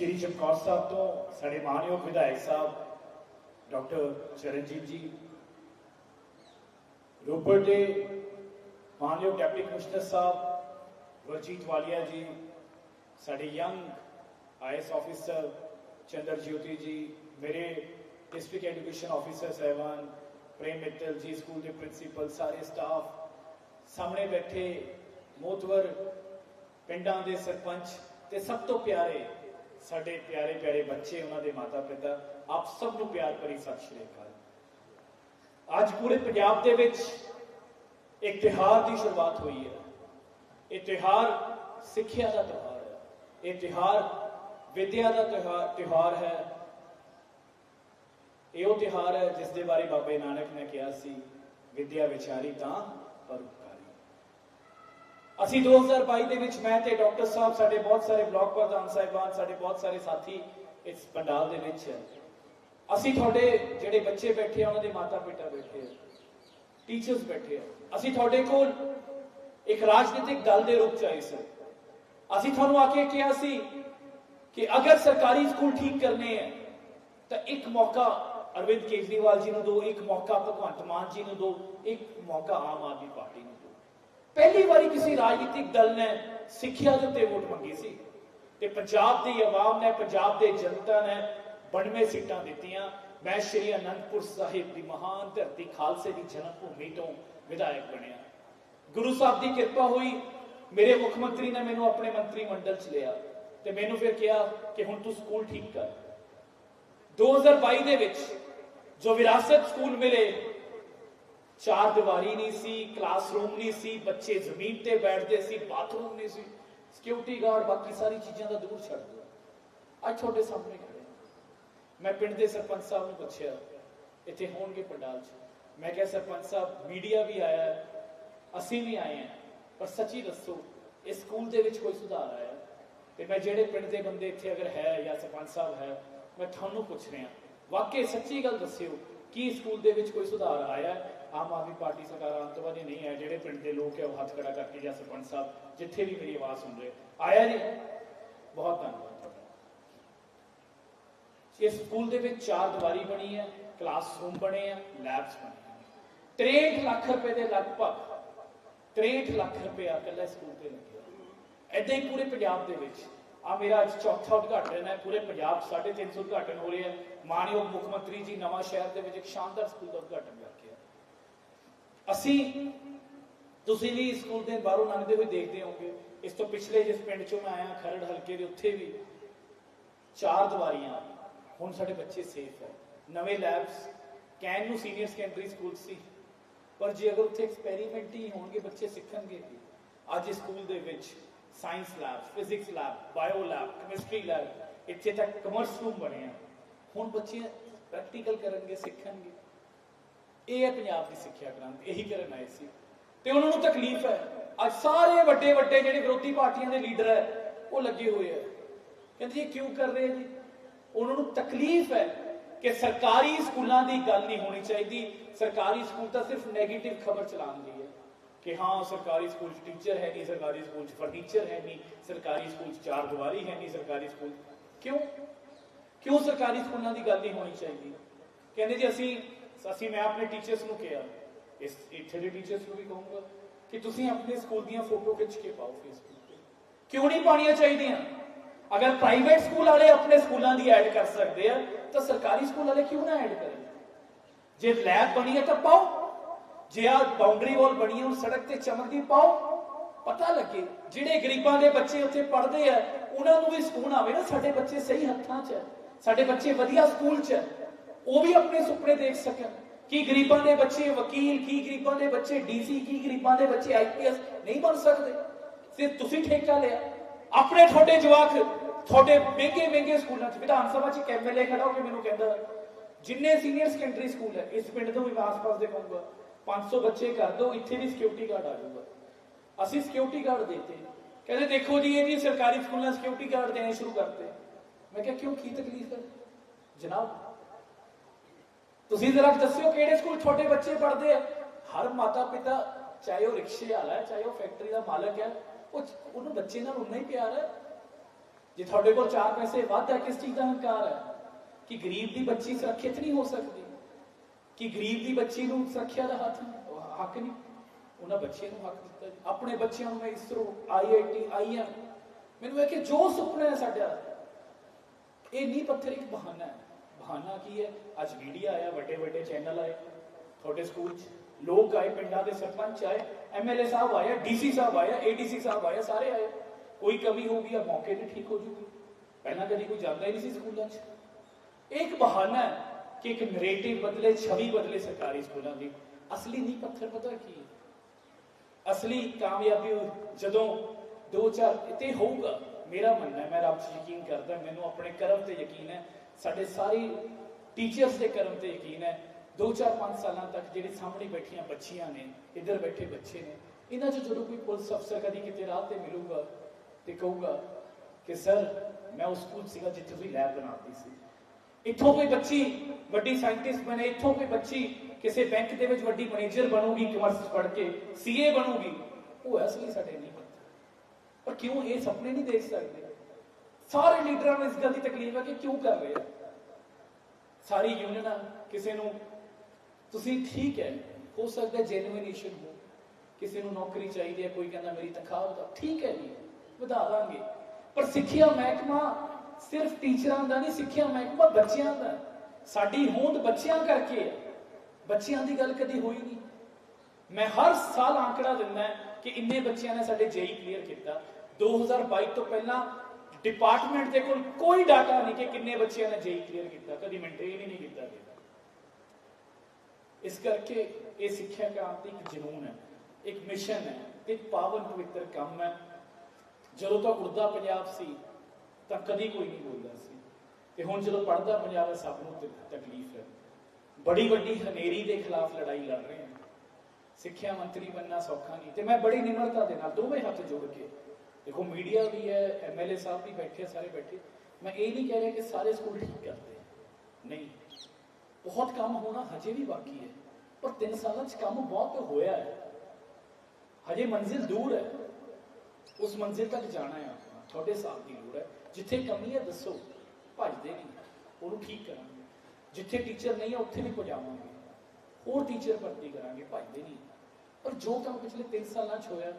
ਸ਼੍ਰੀ ਚਮਕੌਰ ਸਾਹਿਬ ਤੋਂ ਸਾਡੇ ਮਾਨਯੋਗ ਵਿਧਾਇਕ ਸਾਹਿਬ, ਡਾਕਟਰ ਚਰਨਜੀਤ ਜੀ, ਰੋਪੜ ਦੇ ਮਾਨਯੋਗ ਡਿਪਟੀ ਕਮਿਸ਼ਨਰ ਸਾਹਿਬ, ਵਰਜੀਤ ਵਾਲੀਆ ਜੀ, ਸਾਡੇ young IAS officer Chandar Jyoti ji, ਮੇਰੇ ਡਿਸਟ੍ਰਿਕਟ ਐਜੂਕੇਸ਼ਨ ਆਫੀਸਰ ਸਹਿਬਾਨ ਪ੍ਰੇਮ ਮਿੱਤਲ ਜੀ, ਸਕੂਲ ਦੇ ਪ੍ਰਿੰਸੀਪਲ, ਸਾਰੇ ਸਟਾਫ, ਸਾਹਮਣੇ ਬੈਠੇ ਮੋਤਵਰ ਪਿੰਡਾਂ ਦੇ ਸਰਪੰਚ ਤੇ ਸਭ ਤੋਂ ਪਿਆਰੇ ਸਾਡੇ ਪਿਆਰੇ ਪਿਆਰੇ ਬੱਚੇ, ਉਹਨਾਂ ਦੇ ਮਾਤਾ ਪਿਤਾ, ਆਪ ਸਭ ਨੂੰ ਪਿਆਰ ਭਰੀ ਸਤਿ ਸ਼੍ਰੀ ਅਕਾਲ। ਅੱਜ ਪੂਰੇ ਪੰਜਾਬ ਦੇ ਵਿੱਚ ਇੱਕ ਤਿਹਾਰ ਦੀ ਸ਼ੁਰੂਆਤ ਹੋਈ ਹੈ। ਇਹ ਤਿਹਾਰ ਸਿੱਖਿਆ ਦਾ ਤਿਹਾਰ ਹੈ। ਇਹ ਤਿਹਾਰ ਵਿਦਿਆ ਦਾ ਤਿਉਹਾਰ ਤਿਉਹਾਰ ਹੈ। ਇਹ ਉਹ ਤਿਹਾਰ ਹੈ ਜਿਸ ਦੇ ਬਾਰੇ ਬਾਬੇ ਨਾਨਕ ਨੇ ਕਿਹਾ ਸੀ, ਵਿਦਿਆ ਵਿਚਾਰੀ ਤਾਂ ਪਰਉਪਕਾਰੀ ਅਸੀਂ 2022 ਦੇ ਵਿੱਚ ਮੈਂ ਤੇ ਡਾਕਟਰ ਸਾਹਿਬ, ਸਾਡੇ ਬਹੁਤ ਸਾਰੇ ਬਲਾਕ ਪ੍ਰਧਾਨ ਸਾਹਿਬਾਨ, ਸਾਡੇ ਬਹੁਤ ਸਾਰੇ ਸਾਥੀ ਇਸ ਪੰਡਾਲ ਦੇ ਵਿੱਚ। ਹੈ ਅਸੀਂ ਤੁਹਾਡੇ ਜਿਹੜੇ ਬੱਚੇ ਬੈਠੇ ਆ, ਉਹਨਾਂ ਦੇ ਮਾਤਾ ਪਿਤਾ ਬੈਠੇ ਆ ਟੀਚਰਸ ਬੈਠੇ ਆ। ਅਸੀਂ ਤੁਹਾਡੇ ਕੋਲ ਇੱਕ ਰਾਜਨੀਤਿਕ ਦਲ ਦੇ ਰੂਪ ਚ ਆਏ ਸਨ ਅਸੀਂ ਤੁਹਾਨੂੰ ਆ ਕੇ ਕਿਹਾ ਸੀ ਕਿ ਅਗਰ ਸਰਕਾਰੀ ਸਕੂਲ ਠੀਕ ਕਰਨੇ ਹੈ ਤਾਂ ਇੱਕ ਮੌਕਾ ਅਰਵਿੰਦ ਕੇਜਰੀਵਾਲ ਜੀ ਨੂੰ ਦਿਓ, ਇੱਕ ਮੌਕਾ ਭਗਵੰਤ ਮਾਨ ਜੀ ਨੂੰ ਦਿਓ, ਇੱਕ ਮੌਕਾ ਆਮ ਆਦਮੀ ਪਾਰਟੀ ਨੂੰ ਦਿਓ। ਪਹਿਲੀ ਵਾਰੀ ਕਿਸੇ ਰਾਜਨੀਤਿਕ ਦਲ ਨੇ ਸਿੱਖਿਆ ਦੇ ਉੱਤੇ ਵੋਟ ਮੰਗੀ ਸੀ ਤੇ ਪੰਜਾਬ ਦੀ ਆਵਾਮ ਨੇ, ਪੰਜਾਬ ਦੇ ਜਨਤਾ ਨੇ 92 ਸੀਟਾਂ ਦਿੱਤੀਆਂ। ਮੈਂ ਸ਼੍ਰੀ ਅਨੰਦਪੁਰ ਸਾਹਿਬ ਦੀ ਮਹਾਨ ਧਰਤੀ ਖਾਲਸੇ ਦੀ ਜਨਮ ਭੂਮੀ ਤੋਂ ਵਿਧਾਇਕ ਬਣਿਆ। ਗੁਰੂ ਸਾਹਿਬ ਦੀ ਕਿਰਪਾ ਹੋਈ, ਮੇਰੇ ਮੁੱਖ ਮੰਤਰੀ ਨੇ ਮੈਨੂੰ ਆਪਣੇ ਮੰਤਰੀ ਮੰਡਲ ਚ ਲਿਆ ਤੇ ਮੈਨੂੰ ਫਿਰ ਕਿਹਾ ਕਿ ਹੁਣ ਤੂੰ ਸਕੂਲ ਠੀਕ ਕਰ। 2022 ਦੇ ਵਿੱਚ ਜੋ ਵਿਰਾਸਤ ਸਕੂਲ ਮਿਲੇ ਚਾਰ ਦੀਵਾਰੀ ਨਹੀਂ ਸੀ ਕਲਾਸਰੂਮ ਨਹੀਂ ਸੀ, ਬੱਚੇ ਜ਼ਮੀਨ ਤੇ ਬੈਠਦੇ ਸੀ ਬਾਥਰੂਮ ਨਹੀਂ ਸੀ। ਸਿਕਿਉਰਿਟੀ ਗਾਰਡ ਬਾਕੀ ਸਾਰੀ ਚੀਜ਼ਾਂ ਦਾ ਦੂਰ ਛੱਡ ਦਿਓ। ਅੱਜ ਤੁਹਾਡੇ ਸਾਹਮਣੇ ਖੜੇ ਮੈਂ ਪਿੰਡ ਦੇ ਸਰਪੰਚ ਸਾਹਿਬ ਨੂੰ ਪੁੱਛਿਆ, ਇੱਥੇ ਹੋਣਗੇ ਪੰਡਾਲ 'ਚ ਮੈਂ ਕਿਹਾ, ਸਰਪੰਚ ਸਾਹਿਬ ਮੀਡੀਆ ਵੀ ਆਇਆ ਅਸੀਂ ਵੀ ਆਏ ਹਾਂ। ਪਰ ਸੱਚੀ ਦੱਸੋ, ਇਸ ਸਕੂਲ ਦੇ ਵਿੱਚ ਕੋਈ ਸੁਧਾਰ ਆਇਆ? ਤੇ ਮੈਂ ਜਿਹੜੇ ਪਿੰਡ ਦੇ ਬੰਦੇ ਇੱਥੇ ਅਗਰ ਹੈ ਜਾਂ ਸਰਪੰਚ ਸਾਹਿਬ ਹੈ, ਮੈਂ ਤੁਹਾਨੂੰ ਪੁੱਛ ਰਿਹਾ। ਵਾਕਈ ਸੱਚੀ ਗੱਲ ਦੱਸਿਓ, ਕੀ ਸਕੂਲ ਦੇ ਵਿੱਚ ਕੋਈ ਸੁਧਾਰ ਆਇਆ? ਆਮ ਆਦਮੀ ਪਾਰਟੀ ਸਰਕਾਰ ਆਉਣ ਤੋਂ ਬਾਅਦ ਇਹ ਨਹੀਂ ਹੈ ਜਿਹੜੇ ਪਿੰਡ ਦੇ ਲੋਕ ਹੈ ਉਹ ਹੱਥ ਖੜਾ ਕਰਕੇ ਜਾਂ ਸਰਪੰਚ ਸਾਹਿਬ, ਜਿੱਥੇ ਵੀ ਮੇਰੀ ਆਵਾਜ਼ ਸੁਣ ਰਹੇ। ਆਇਆ ਜੀ? ਬਹੁਤ ਧੰਨਵਾਦ ਤੁਹਾਡਾ। ਇਸ ਸਕੂਲ ਦੇ ਵਿੱਚ ਚਾਰ ਦੀਵਾਰੀ ਬਣੀ ਹੈ, ਕਲਾਸਰੂਮ ਬਣੇ ਆ, ਲੈਬਸ ਬਣੇ ਆ। 63 ਲੱਖ ਰੁਪਏ ਦੇ ਲਗਭਗ 63 ਲੱਖ ਰੁਪਏ ਇਕੱਲਾ ਸਕੂਲ ਤੇ ਲੱਗਿਆ ਐਦਾਂ ਹੀ ਪੂਰੇ ਪੰਜਾਬ ਦੇ ਵਿੱਚ। ਆ ਮੇਰਾ ਅੱਜ ਚੌਥਾ ਉਦਘਾਟਨ ਹੈ, ਪੂਰੇ ਪੰਜਾਬ 'ਚ 350 ਉਦਘਾਟਨ ਹੋ ਰਿਹਾ ਹੈ। ਮਾਨਯੋਗ ਮੁੱਖ ਮੰਤਰੀ ਜੀ ਨਵਾਂ ਸ਼ਹਿਰ ਦੇ ਵਿੱਚ ਇੱਕ ਸ਼ਾਨਦਾਰ ਸਕੂਲ ਦਾ ਉਦਘਾਟਨ ਕਰਕੇ ਅਸੀਂ, ਤੁਸੀਂ ਵੀ ਸਕੂਲ ਦੇ ਬਾਹਰੋਂ ਲੰਘਦੇ ਹੋਏ ਦੇਖਦੇ ਹੋਵੋਗੇ, ਇਸ ਤੋਂ ਪਿਛਲੇ ਜਿਸ ਪਿੰਡ ਚੋਂ ਮੈਂ ਆਇਆ, ਖਰੜ ਹਲਕੇ ਦੇ ਉੱਥੇ ਵੀ ਚਾਰ ਦੀਵਾਰੀਆਂ ਹੁਣ ਸਾਡੇ ਬੱਚੇ ਸੇਫ ਹੈ ਨਵੇਂ ਲੈਬਸ ਕੈਨ ਨੂੰ ਸੀਨੀਅਰ ਸੈਕੰਡਰੀ ਸਕੂਲ ਸੀ। ਪਰ ਜੇ ਅਗਰ ਉੱਥੇ ਐਕਸਪੈਰੀਮੈਂਟ ਹੀ ਹੋਣਗੇ, ਬੱਚੇ ਸਿੱਖਣਗੇ ਅੱਜ ਸਕੂਲ ਦੇ ਵਿੱਚ science lab physics lab bio lab chemistry lab ਇੱਥੇ ਤੱਕ ਕਮਰਸ ਰੂਮ ਬਣੇ ਆ। ਹੁਣ ਬੱਚੇ ਪ੍ਰੈਕਟੀਕਲ ਕਰਨਗੇ, ਸਿੱਖਣਗੇ। ਇਹ ਹੈ ਪੰਜਾਬ ਦੀ ਸਿੱਖਿਆ ਕ੍ਰਾਂਤੀ, ਇਹੀ ਕਰਨ ਆਏ ਸੀ। ਤੇ ਉਹਨਾਂ ਨੂੰ ਤਕਲੀਫ ਹੈ। ਅੱਜ ਸਾਰੇ ਵੱਡੇ ਵੱਡੇ ਜਿਹੜੇ ਵਿਰੋਧੀ ਪਾਰਟੀਆਂ ਦੇ ਲੀਡਰ ਹੈ, ਉਹ ਲੱਗੇ ਹੋਏ ਹੈ। ਕਹਿੰਦੇ ਜੀ, ਇਹ ਕਿਉਂ ਕਰ ਰਹੇ ਜੀ? ਉਹਨਾਂ ਨੂੰ ਤਕਲੀਫ ਹੈ ਕਿ ਸਰਕਾਰੀ ਸਕੂਲਾਂ ਦੀ ਗੱਲ ਨਹੀਂ ਹੋਣੀ ਚਾਹੀਦੀ। ਸਰਕਾਰੀ ਸਕੂਲ ਤਾਂ ਸਿਰਫ 네ਗੇਟਿਵ ਖਬਰ ਚਲਾਉਣ ਦੀ ਹੈ ਕਿ ਹਾਂ ਸਰਕਾਰੀ ਸਕੂਲ 'ਚ ਟੀਚਰ ਹੈ ਨਹੀਂ, ਸਰਕਾਰੀ ਸਕੂਲ 'ਚ ਫਰਨੀਚਰ ਹੈ ਨਹੀਂ, ਸਰਕਾਰੀ ਸਕੂਲ 'ਚ ਚਾਰ ਦੀਵਾਰੀ ਹੈ ਨਹੀਂ, ਸਰਕਾਰੀ ਸਕੂਲ ਕਿਉਂ? ਕਿਉਂ ਸਰਕਾਰੀ ਸਕੂਲਾਂ ਦੀ ਗੱਲ ਨਹੀਂ ਹੋਣੀ ਚਾਹੀਦੀ? ਕਹਿੰਦੇ ਜੀ, ਅਸੀਂ ਅਸੀਂ ਮੈਂ ਆਪਣੇ ਟੀਚਰਸ ਨੂੰ ਕਿਹਾ, ਇਸ ਇੱਥੇ ਦੇ ਟੀਚਰਸ ਨੂੰ ਵੀ ਕਹੂੰਗਾ ਕਿ ਤੁਸੀਂ ਆਪਣੇ ਸਕੂਲ ਦੀਆਂ ਫੋਟੋ ਖਿੱਚ ਕੇ ਪਾਓ ਫੇਸਬੁੱਕ ਤੇ। ਕਿਉਂ ਨਹੀਂ ਪਾਣੀਆਂ ਚਾਹੀਦੀਆਂ? ਅਗਰ ਪ੍ਰਾਈਵੇਟ ਸਕੂਲ ਵਾਲੇ ਆਪਣੇ ਸਕੂਲਾਂ ਦੀ ਐਡ ਕਰ ਸਕਦੇ ਆ, ਤਾਂ ਸਰਕਾਰੀ ਸਕੂਲ ਵਾਲੇ ਕਿਉਂ ਨਾ ਐਡ ਕਰਨ? ਜੇ ਲੈਬ ਬਣੀ ਹੈ ਤਾਂ ਪਾਓ। ਜੇ ਆ ਬਾਉਂਡਰੀ ਵਾਲ ਬਣੀ ਹੈ, ਉਹ ਸੜਕ ਤੇ ਚਮਕਦੀ ਪਾਓ। ਪਤਾ ਲੱਗੇ, ਜਿਹੜੇ ਗਰੀਬਾਂ ਦੇ ਬੱਚੇ ਉੱਥੇ ਪੜ੍ਹਦੇ ਆ, ਉਹਨਾਂ ਨੂੰ ਵੀ ਸਕੂਨ ਆਵੇ ਨਾ, ਸਾਡੇ ਬੱਚੇ ਸਹੀ ਹੱਥਾਂ 'ਚ ਸਾਡੇ ਬੱਚੇ ਵਧੀਆ ਸਕੂਲ 'ਚ ਹੈ ਉਹ ਵੀ ਆਪਣੇ ਸੁਪਨੇ ਦੇਖ ਸਕਣ। ਕੀ ਗਰੀਬਾਂ ਦੇ ਬੱਚੇ ਵਕੀਲ, ਕੀ ਗਰੀਬਾਂ ਦੇ ਬੱਚੇ ਡੀਸੀ, ਕੀ ਗਰੀਬਾਂ ਦੇ ਬੱਚੇ ਆਈਪੀਐਸ ਨਹੀਂ ਬਣ ਸਕਦੇ। ਸਿਰਫ ਤੁਸੀਂ ਠੇਕਾ ਲਿਆ। ਆਪਣੇ ਤੁਹਾਡੇ ਜਵਾਕ, ਤੁਹਾਡੇ ਮਹਿੰਗੇ ਮਹਿੰਗੇ ਸਕੂਲਾਂ 'ਚ, ਵਿਧਾਨ ਸਭਾ 'ਚ ਇੱਕ ਐਮਐਲਏ ਖੜਾ ਹੋ ਕੇ ਮੈਨੂੰ ਕਹਿੰਦਾ, ਜਿੰਨੇ ਸੀਨੀਅਰ ਸੈਕੰਡਰੀ ਸਕੂਲ ਹੈ, ਇਸ ਪਿੰਡ ਤੋਂ ਵੀ ਆਸ-ਪਾਸ ਦੇ ਕਹੂੰਗਾ 500 ਬੱਚੇ ਕਰ ਦਿਓ ਇੱਥੇ ਵੀ ਸਿਕਿਉਰਿਟੀ ਗਾਰਡ ਆ ਜਾਊਗਾ। ਅਸੀਂ ਸਿਕਿਉਰਿਟੀ ਗਾਰਡ ਦੇਤੇ। ਕਹਿੰਦੇ, ਦੇਖੋ ਜੀ, ਇਹ ਜੀ ਸਰਕਾਰੀ ਸਕੂਲਾਂ ਸਿਕਿਉਰਿਟੀ ਗਾਰਡ ਦੇਣੇ ਸ਼ੁਰੂ ਕਰਤੇ। ਮੈਂ ਕਿਹਾ, ਕਿਉਂ? ਕੀ ਤਕਲੀਫ ਹੈ? ਜਨਾਬ ਤੁਸੀਂ ਜ਼ਰਾ ਦੱਸਿਓ ਕਿਹੜੇ ਸਕੂਲ ਛੋਟੇ ਬੱਚੇ ਪੜ੍ਹਦੇ ਆ? ਹਰ ਮਾਤਾ ਪਿਤਾ ਚਾਹੇ ਉਹ ਰਿਕਸ਼ੇ ਵਾਲਾ ਹੈ, ਚਾਹੇ ਉਹ ਫੈਕਟਰੀ ਦਾ ਮਾਲਕ ਹੈ, ਉਹ ਉਹਨੂੰ ਬੱਚੇ ਨਾਲ ਉਨਾ ਹੀ ਪਿਆਰ ਹੈ। ਜੇ ਤੁਹਾਡੇ ਕੋਲ ਚਾਰ ਪੈਸੇ ਵੱਧ ਹੈ, ਕਿਸ ਚੀਜ਼ ਦਾ ਹੰਕਾਰ ਹੈ? ਕਿ ਗਰੀਬ ਦੀ ਬੱਚੀ ਸੁਰੱਖਿਅਤ ਨਹੀਂ ਹੋ ਸਕਦੀ? ਕਿ ਗਰੀਬ ਦੀ ਬੱਚੀ ਨੂੰ ਸੁਰੱਖਿਆ ਦਾ ਹੱਥ ਹੱਕ ਨਹੀਂ? ਉਹਨਾਂ ਬੱਚਿਆਂ ਨੂੰ ਹੱਕ ਦਿੱਤਾ ਆਪਣੇ ਬੱਚਿਆਂ ਨੂੰ ਮੈਂ ਇਸਰੋ ਆਈਆਈਟੀ ਆਈਐਮ ਮੈਨੂੰ ਇਹ ਕਿ ਜੋ ਸੁਪਨਾ ਹੈ ਸਾਡਾ, ਇਹ ਨਹੀਂ ਪੱਥਰ ਇੱਕ ਬਹਾਨਾ ਹੈ। ਬਹਾਨਾ ਕੀ ਹੈ? ਅੱਜ ਮੀਡੀਆ ਆਇਆ, ਵੱਡੇ ਵੱਡੇ ਚੈਨਲ ਆਏ, ਤੁਹਾਡੇ ਸਕੂਲ 'ਚ ਲੋਕ ਆਏ, ਪਿੰਡਾਂ ਦੇ ਸਰਪੰਚ ਆਏ ਐਮਐਲਏ ਸਾਹਿਬ ਆਏ ਡੀਸੀ ਸਾਹਿਬ ਆਏ ਏਡੀਸੀ ਸਾਹਿਬ ਆਏ, ਸਾਰੇ ਆਏ। ਕੋਈ ਕਮੀ ਹੋਊਗੀ ਆ, ਮੌਕੇ ਤੇ ਠੀਕ ਹੋ ਜੂਗੀ। ਪਹਿਲਾਂ ਕਦੀ ਕੋਈ ਜਾਂਦਾ ਹੀ ਨਹੀਂ ਸੀ ਸਕੂਲਾਂ 'ਚ। ਇੱਕ ਬਹਾਨਾ ਹੈ ਕਿ ਇੱਕ ਨਰੇਟਿਵ ਬਦਲੇ, ਛਵੀ ਬਦਲੇ ਸਰਕਾਰੀ ਸਕੂਲਾਂ ਦੀ। ਅਸਲੀ ਨਹੀਂ ਪੱਥਰ ਪਤਾ ਕੀ ਹੈ? ਅਸਲੀ ਕਾਮਯਾਬੀ ਜਦੋਂ ਦੋ ਚਾਰ ਤੇ ਹੋਊਗਾ। ਮੇਰਾ ਮੰਨਣਾ ਮੈਂ ਰੱਬ 'ਚ ਯਕੀਨ ਕਰਦਾ, ਮੈਨੂੰ ਆਪਣੇ ਕਰਮ ਤੇ ਯਕੀਨ ਹੈ ਸਾਡੇ ਸਾਰੇ ਟੀਚਰਸ ਦੇ ਕਰਮ ਤੇ ਯਕੀਨ ਹੈ। 2-4-5 ਸਾਲਾਂ ਤੱਕ ਜਿਹੜੇ ਸਾਹਮਣੇ ਬੈਠੀਆਂ ਬੱਚੀਆਂ ਨੇ, ਇੱਧਰ ਬੈਠੇ ਬੱਚੇ ਨੇ, ਇਹਨਾਂ 'ਚ ਜਦੋਂ ਕੋਈ ਪੁਲਿਸ ਅਫਸਰ ਕਦੀ ਕਿਤੇ ਰਾਹ ਤੇ ਮਿਲੂਗਾ ਤੇ ਕਹੂਗਾ ਕਿ, ਸਰ, ਮੈਂ ਉਸ ਸਕੂਲ ਸੀਗਾ ਜਿੱਥੇ ਤੁਸੀਂ ਲੈਬ ਬਣਾਉਂਦੀ ਸੀ। ਇੱਥੋਂ ਕੋਈ ਬੱਚੀ ਵੱਡੀ ਸਾਇੰਟਿਸਟ ਬਣੇ, ਇੱਥੋਂ ਕੋਈ ਬੱਚੀ ਕਿਸੇ ਬੈਂਕ ਦੇ ਵਿੱਚ ਵੱਡੀ ਮੈਨੇਜਰ ਬਣੂਗੀ ਕਮਰਸ ਪੜ੍ਹ ਕੇ ਸੀਏ ਬਣੂਗੀ, ਉਹ ਅਸਲੀ ਸਾਡੇ ਨਹੀਂ ਪਤਾ। ਪਰ ਕਿਉਂ ਇਹ ਸੁਪਨੇ ਨਹੀਂ ਦੇਖ ਸਕਦੇ? ਸਾਰੇ ਲੀਡਰਾਂ ਨੂੰ ਇਸ ਗੱਲ ਦੀ ਤਕਲੀਫ ਹੈ ਕਿ ਕਿਉਂ ਕਰ ਰਹੇ ਆ? ਸਾਰੀ ਯੂਨੀਅਨ ਕਿਸੇ ਨੂੰ ਤੁਸੀਂ ਠੀਕ ਹੈ, ਹੋ ਸਕਦਾ ਜੈਨੂਇਨ ਇਸ਼ੂ ਹੋ ਕਿਸੇ ਨੂੰ ਨੌਕਰੀ ਚਾਹੀਦੀ ਹੈ, ਕੋਈ ਕਹਿੰਦਾ ਮੇਰੀ ਤਨਖਾਹ ਵਧਾ, ਠੀਕ ਹੈ ਜੀ, ਵਧਾ ਦਾਂਗੇ। ਪਰ ਸਿੱਖਿਆ ਮਹਿਕਮਾ ਸਿਰਫ ਟੀਚਰਾਂ ਦਾ ਨਹੀਂ, ਸਿੱਖਿਆ ਮਹਿਕਮਾ ਬੱਚਿਆਂ ਦਾ। ਸਾਡੀ ਹੋਂਦ ਬੱਚਿਆਂ ਕਰਕੇ ਹੈ। ਬੱਚਿਆਂ ਦੀ ਗੱਲ ਕਦੀ ਹੋਈ ਨਹੀਂ। ਮੈਂ ਹਰ ਸਾਲ ਆંકੜਾ ਦਿੰਦਾ ਕਿ ਇੰਨੇ ਬੱਚਿਆਂ ਨੇ ਸਾਡੇ ਜੇਈ ਕਲੀਅਰ ਕੀਤਾ। 2022 ਤੋਂ ਪਹਿਲਾਂ ਡਿਪਾਰਟਮੈਂਟ ਦੇ ਕੋਲ ਕੋਈ ਡਾਟਾ ਨਹੀਂ ਕਿ ਕਿੰਨੇ ਬੱਚਿਆਂ ਨੇ ਜੇਈ ਕਲੀਅਰ ਕੀਤਾ, ਕਦੀ ਮੇਨਟੇਨ ਹੀ ਨਹੀਂ ਕੀਤਾ ਗਿਆ ਇਸ ਕਰਕੇ ਇਹ ਸਿੱਖਿਆ ਕ੍ਰਾਂਤੀ ਇੱਕ ਜਨੂਨ ਹੈ, ਇੱਕ ਮਿਸ਼ਨ ਹੈ ਇੱਕ ਪਾਵਨ ਪਵਿੱਤਰ ਕੰਮ ਹੈ। ਜਦੋਂ ਤੱਕ ਉੜਦਾ ਪੰਜਾਬ ਸੀ, ਤਾਂ ਕਦੀ ਕੋਈ ਨਹੀਂ ਬੋਲਦਾ ਸੀ। ਤੇ ਹੁਣ ਜਦੋਂ ਪੜਦਾ ਪੰਜਾਬ ਹੈ, ਸਭ ਨੂੰ ਤਕਲੀਫ ਹੈ। ਬੜੀ ਵੱਡੀ ਹਨੇਰੀ ਦੇ ਖਿਲਾਫ ਲੜਾਈ ਲੜ ਰਹੇ ਹਾਂ ਸਿੱਖਿਆ ਮੰਤਰੀ ਬੰਨਾ ਸੌਖਾ ਨਹੀਂ। ਤੇ ਮੈਂ ਬੜੀ ਨਿਮਰਤਾ ਦੇ ਨਾਲ ਦੋਵੇਂ ਹੱਥ ਜੋੜ ਕੇ ਦੇਖੋ ਮੀਡੀਆ ਵੀ ਹੈ ਐਮਐਲਏ ਸਾਹਿਬ ਵੀ ਬੈਠੇ ਆ, ਸਾਰੇ ਬੈਠੇ। ਮੈਂ ਇਹ ਨਹੀਂ ਕਹਿ ਰਿਹਾ ਕਿ ਸਾਰੇ ਸਕੂਲ ਠੀਕ ਕਰਦੇ ਆ। ਨਹੀਂ। ਬਹੁਤ ਕੰਮ ਹੋਣਾ ਹਜੇ ਵੀ ਬਾਕੀ ਹੈ। ਪਰ 3 ਸਾਲਾਂ 'ਚ ਕੰਮ ਬਹੁਤ ਹੋਇਆ ਹੈ। ਹਜੇ ਮੰਜ਼ਿਲ ਦੂਰ ਹੈ। ਉਸ ਮੰਜ਼ਿਲ ਤੱਕ ਜਾਣਾ ਹੈ ਆਪਾਂ। ਤੁਹਾਡੇ ਸਾਥ ਦੀ ਲੋੜ ਹੈ। ਜਿੱਥੇ ਕਮੀ ਹੈ ਦੱਸੋ। ਭੱਜਦੇ ਨਹੀਂ। ਉਹਨੂੰ ਠੀਕ ਕਰਾਂਗੇ। ਜਿੱਥੇ ਟੀਚਰ ਨਹੀਂ ਹੈ ਉੱਥੇ ਵੀ ਪਹੁੰਚਾਵਾਂਗੇ ਹੋਰ ਟੀਚਰ ਭਰਤੀ ਕਰਾਂਗੇ। ਭੱਜਦੇ ਨਹੀਂ। ਪਰ ਜੋ ਕੰਮ ਪਿਛਲੇ 3 ਸਾਲਾਂ 'ਚ ਹੋਇਆ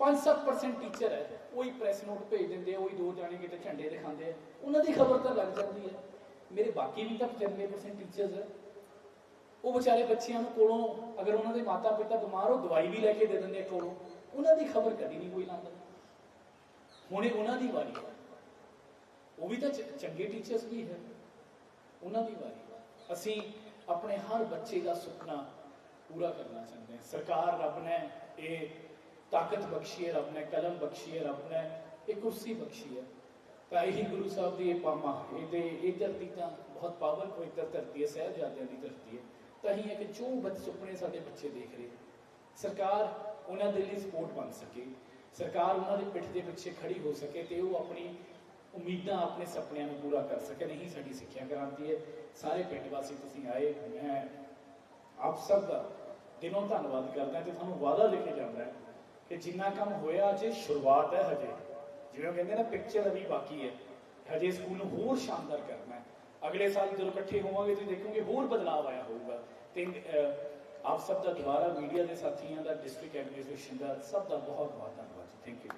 5-7% ਟੀਚਰ ਹੈ, ਉਹੀ ਪ੍ਰੈਸ ਨੋਟ ਭੇਜ ਦਿੰਦੇ ਆ, ਉਹੀ ਦੋ ਜਾਣੇ ਕਿਤੇ ਝੰਡੇ ਦਿਖਾਉਂਦੇ ਆ। ਉਹਨਾਂ ਦੀ ਖਬਰ ਤਾਂ ਲੱਗ ਜਾਂਦੀ ਹੈ। ਮੇਰੇ ਬਾਕੀ ਵੀ ਤਾਂ 95% ਟੀਚਰਸ ਹੈ ਉਹ ਵਿਚਾਰੇ ਬੱਚਿਆਂ ਨੂੰ ਕੋਲੋਂ, ਅਗਰ ਉਹਨਾਂ ਦੇ ਮਾਤਾ ਪਿਤਾ ਬਿਮਾਰ ਹੋ, ਦਵਾਈ ਵੀ ਲੈ ਕੇ ਦੇ ਦਿੰਦੇ ਆ ਕੋਲੋਂ, ਉਹਨਾਂ ਦੀ ਖਬਰ ਕਦੀ ਨਹੀਂ ਕੋਈ ਲਾਉਂਦਾ। ਹੁਣੇ ਉਹਨਾਂ ਦੀ ਵਾਰੀ ਹੈ। ਉਹ ਵੀ ਤਾਂ ਚੰਗੇ ਟੀਚਰਸ ਵੀ ਹੈ। ਉਹਨਾਂ ਦੀ ਵਾਰੀ ਅਸੀਂ ਆਪਣੇ ਹਰ ਬੱਚੇ ਦਾ ਸੁਪਨਾ ਪੂਰਾ ਕਰਨਾ ਚਾਹੁੰਦੇ ਹਾਂ। ਸਰਕਾਰ ਰੱਬ ਨੇ ਇਹ ਤਾਕਤ ਬਖਸ਼ੀ ਹੈ ਰੱਬ ਨੇ, ਕਲਮ ਬਖਸ਼ੀ ਹੈ ਰੱਬ ਨੇ, ਇਹ ਕੁਰਸੀ ਬਖਸ਼ੀ ਹੈ ਤਾਂ ਇਹੀ ਗੁਰੂ ਸਾਹਿਬ ਦੀ ਇਹ ਪਾਮਾ ਇਹ ਤੇ ਇਹ ਧਰਤੀ ਤਾਂ ਬਹੁਤ ਪਾਵਨ ਪਵਿੱਤਰ ਧਰਤੀ ਹੈ, ਸਾਹਿਬਜ਼ਾਦਿਆਂ ਦੀ ਧਰਤੀ ਹੈ। ਤਾਂ ਹੀ ਹੈ ਕਿ ਜੋ ਬੱਚ ਸੁਪਨੇ ਸਾਡੇ ਬੱਚੇ ਦੇਖ ਰਹੇ ਸਰਕਾਰ ਉਹਨਾਂ ਦੇ ਲਈ ਸਪੋਰਟ ਬਣ ਸਕੇ। ਸਰਕਾਰ ਉਹਨਾਂ ਦੇ ਪਿੱਠ ਦੇ ਪਿੱਛੇ ਖੜੀ ਹੋ ਸਕੇ ਤੇ ਉਹ ਆਪਣੀ ਉਮੀਦਾਂ ਆਪਣੇ ਸੁਪਨਿਆਂ ਨੂੰ ਪੂਰਾ ਕਰ ਸਕੇ। ਨਹੀਂ, ਸਾਡੀ ਸਿੱਖਿਆ ਕ੍ਰਾਂਤੀ ਹੈ। ਸਾਰੇ ਪਿੰਡ ਵਾਸੀ ਤੁਸੀਂ ਆਏ, ਮੈਂ ਆਪ ਸਭ ਦਾ ਦਿਨੋਂ ਧੰਨਵਾਦ ਕਰਦਾ ਤੇ ਤੁਹਾਨੂੰ ਵਾਅਦਾ ਦੇ ਜਾਂਦਾ ਹੈ। ਕਿ ਜਿੰਨਾ ਕੰਮ ਹੋਇਆ ਅਜੇ, ਸ਼ੁਰੂਆਤ ਹੈ ਹਜੇ। ਜਿਵੇਂ ਉਹ ਕਹਿੰਦੇ ਨਾ ਪਿਕਚਰ ਅਭੀ ਬਾਕੀ ਹੈ। ਹਜੇ ਸਕੂਲ ਨੂੰ ਹੋਰ ਸ਼ਾਨਦਾਰ ਕਰਨਾ ਹੈ। ਅਗਲੇ ਸਾਲ ਜਦੋਂ ਇਕੱਠੇ ਹੋਵਾਂਗੇ, ਤੁਸੀਂ ਦੇਖੋਗੇ ਹੋਰ ਬਦਲਾਅ ਆਇਆ ਹੋਊਗਾ। ਤੇ ਆਪ ਸਭ ਦਾ ਦੁਬਾਰਾ ਮੀਡੀਆ ਦੇ ਸਾਥੀਆਂ ਦਾ ਡਿਸਟ੍ਰਿਕਟ ਐਡਮਿਨਿਸਟ੍ਰੇਸ਼ਨ ਦਾ, ਸਭ ਦਾ ਬਹੁਤ ਬਹੁਤ ਧੰਨਵਾਦ ਥੈਂਕ ਯੂ